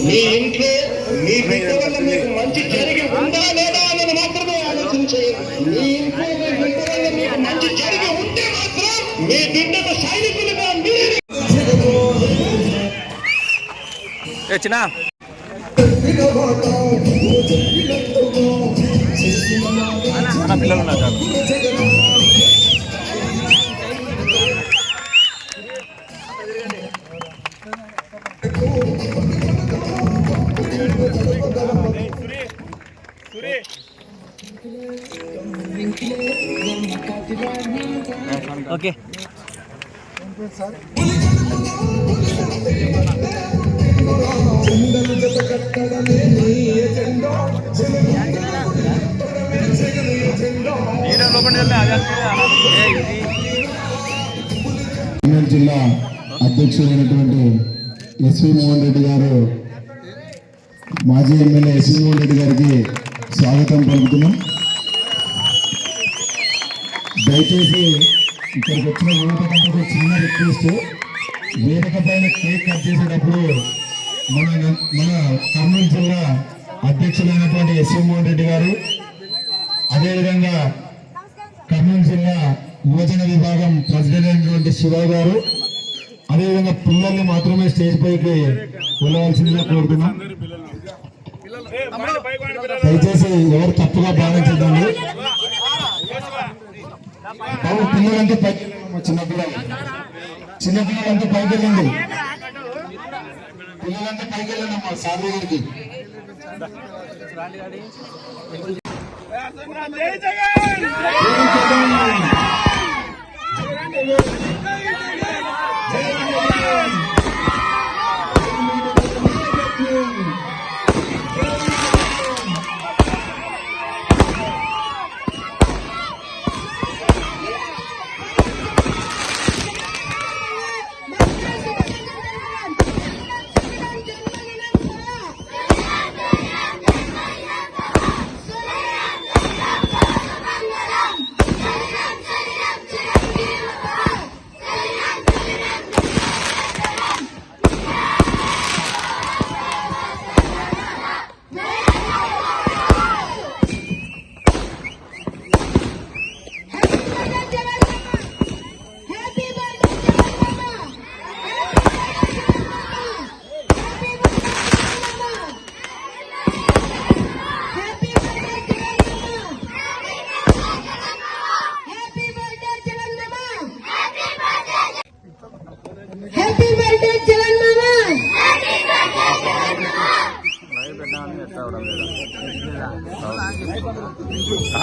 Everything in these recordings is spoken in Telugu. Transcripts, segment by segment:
మీ ఇంట్లో మీ బిడ్డ వల్ల మీకు మంచి జరిగి ఉందా లేదా అన్నది మాత్రమే ఆలోచన చేయండి మీ ఇంట్లో మీ బిడ్డ వల్ల మీకు మంచి జరిగి ఉంటే మాత్రం మీ బిడ్డకు సైనికులుగా మీరు ఏ చిన్న? పిల్లలు ఉన్నారు ఓకే జిల్లా అధ్యక్షుడైనటువంటి ఎస్వి మోహన్ రెడ్డి గారు మాజీ ఎమ్మెల్యే ఎస్వి మోహన్ రెడ్డి గారికి స్వాగతం పలుకుతున్నాం. దయచేసి ఇక్కడికి వచ్చిన యువతకంటే ఒక చిన్న రిక్వెస్ట్. వేదిక పైన కేక్ కట్ చేసేటప్పుడు మన మన కర్నూలు జిల్లా అధ్యక్షులైనటువంటి ఎస్ఎంమోహన్ రెడ్డి గారు అదేవిధంగా కర్నూలు జిల్లా యువజన విభాగం ప్రెసిడెంట్ అయినటువంటి శివ గారు అదేవిధంగా పిల్లల్ని మాత్రమే స్టేజ్ పైకి వెళ్ళవలసిందిగా కోరుతున్నాం. దయచేసి ఎవరు తప్పుగా భావించదండి బాబు పిల్లలంతా పైకి చిన్నపిల్లలు చిన్న పిల్లలు. చిన్న పిల్లలంతా పైకి వెళ్ళండి. పిల్లలంతా పైకి వెళ్ళండి అమ్మా సాగర్ గారికి. జగన్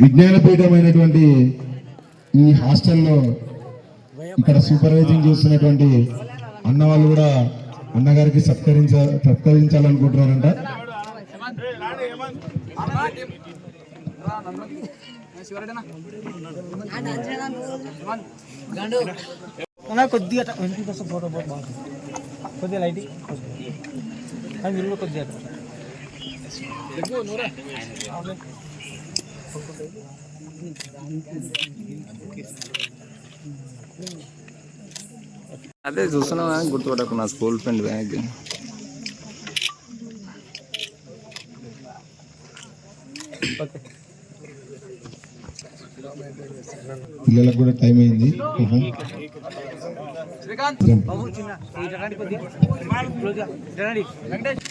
విజ్ఞానపీఠమైనటువంటి ఈ హాస్టల్లో ఇక్కడ సూపర్వైజింగ్ చేస్తున్నటువంటి అన్న వాళ్ళు కూడా అన్నగారికి సత్కరించ సత్కరించాలనుకుంటున్నారంట. కొద్దిగా ఫోటో కొద్దిగా లైట్ కూడా కొద్దిగా అదే చూస్తున్నావు? కానీ గుర్తుపట్టకు నా స్కూల్ ఫ్రెండ్ బ్యాగ్. పిల్లలకు కూడా టైం అయింది. బాబు చిన్న ఇటు రండి కొద్దిగా క్లోజ్గా ఇటు రండి Venkatesh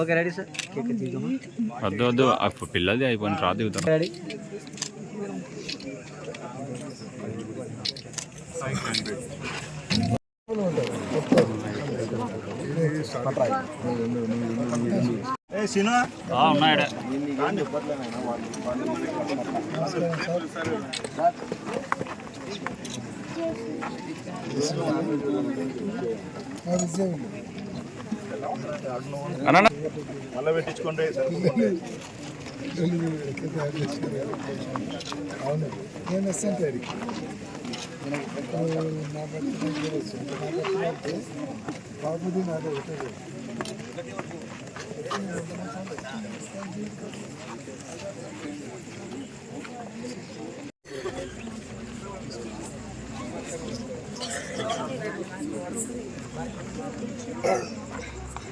okay ready sir. Cake తీద్దామా? వద్దు వద్దు. పిల్లది అయిపోయిన రాదు దిగుతాం రెడీ. అన్న నేను వస్తాను అడిగి నా బట్టి బాబుది నాది ఒకటే అవునవును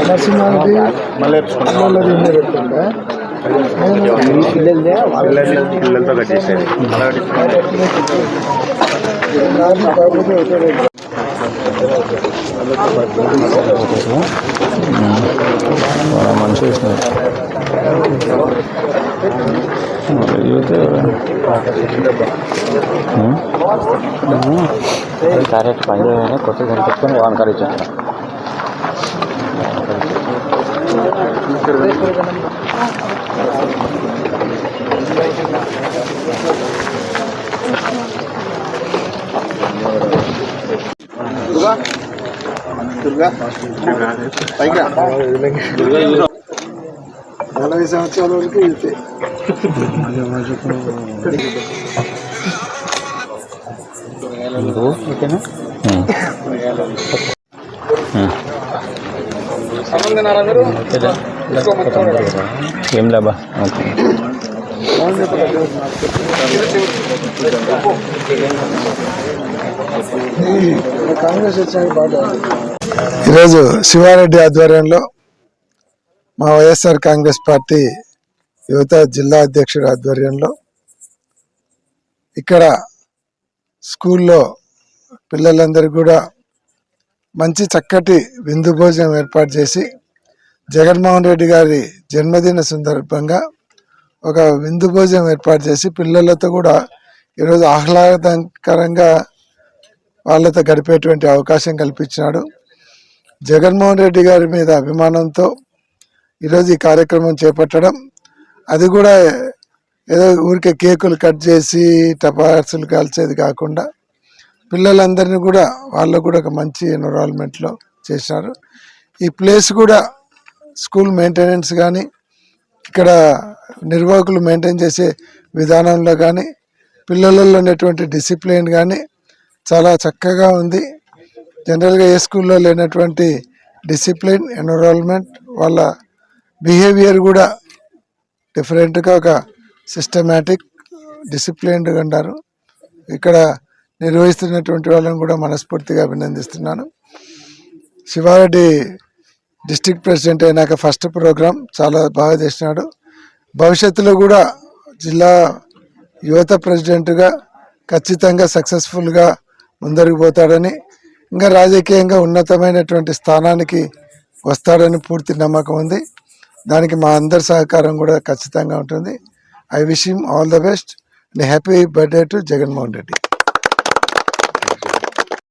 నరసింహాది మళ్ళీ పెట్టుకుంటా పిల్లలతో కట్టేసేది నాది బాబుది ఒకటే రేటు. మంచి క్యారెట్ పని కొత్త కనిపించుకొని వాన్ కర్రీ ఇచ్చాను నలభై సంవత్సరాల వరకు ఇదే ఏం లేబా? ఓకే. కాంగ్రెస్ వచ్చాక బాగా ఈరోజు శివారెడ్డి ఆధ్వర్యంలో మా వైఎస్ఆర్ కాంగ్రెస్ పార్టీ యువత జిల్లా అధ్యక్షుడి ఆధ్వర్యంలో ఇక్కడ స్కూల్లో పిల్లలందరికీ కూడా మంచి చక్కటి విందు భోజనం ఏర్పాటు చేసి జగన్మోహన్ రెడ్డి గారి జన్మదిన సందర్భంగా ఒక విందు భోజనం ఏర్పాటు చేసి పిల్లలతో కూడా ఈరోజు ఆహ్లాదకరంగా వాళ్ళతో గడిపేటువంటి అవకాశం కల్పించినాడు. జగన్మోహన్ రెడ్డి గారి మీద అభిమానంతో ఈరోజు ఈ కార్యక్రమం చేపట్టడం అది కూడా ఏదో ఊరికే కేకులు కట్ చేసి టపాసులు కాల్చేది కాకుండా పిల్లలందరినీ కూడా వాళ్ళు కూడా ఒక మంచి ఎన్విరాన్మెంట్లో చేసినారు ఈ ప్లేస్ కూడా స్కూల్ మెయింటెనెన్స్ కానీ ఇక్కడ నిర్వాహకులు మెయింటైన్ చేసే విధానంలో కానీ పిల్లలలో ఉన్నటువంటి డిసిప్లిన్ కానీ చాలా చక్కగా ఉంది. జనరల్గా ఏ స్కూల్లో లేనటువంటి డిసిప్లిన్ ఎన్విరాన్మెంట్ వాళ్ళ బిహేవియర్ కూడా డిఫరెంట్గా ఒక సిస్టమేటిక్ డిసిప్లిన్గా అంటారు ఇక్కడ నిర్వహిస్తున్నటువంటి వాళ్ళని కూడా మనస్ఫూర్తిగా అభినందిస్తున్నాను. శివారెడ్డి డిస్టిక్ ప్రెసిడెంట్ అయినాక ఫస్ట్ ప్రోగ్రాం చాలా బాగా చేసినాడు. భవిష్యత్తులో కూడా జిల్లా యువత ప్రెసిడెంట్గా ఖచ్చితంగా సక్సెస్ఫుల్గా ముందరికి పోతాడని ఇంకా రాజకీయంగా ఉన్నతమైనటువంటి స్థానానికి వస్తాడని పూర్తి నమ్మకం ఉంది. దానికి మా అందరి సహకారం కూడా ఖచ్చితంగా ఉంటుంది. I wish him all the best and happy birthday to Jaganmohan Reddy.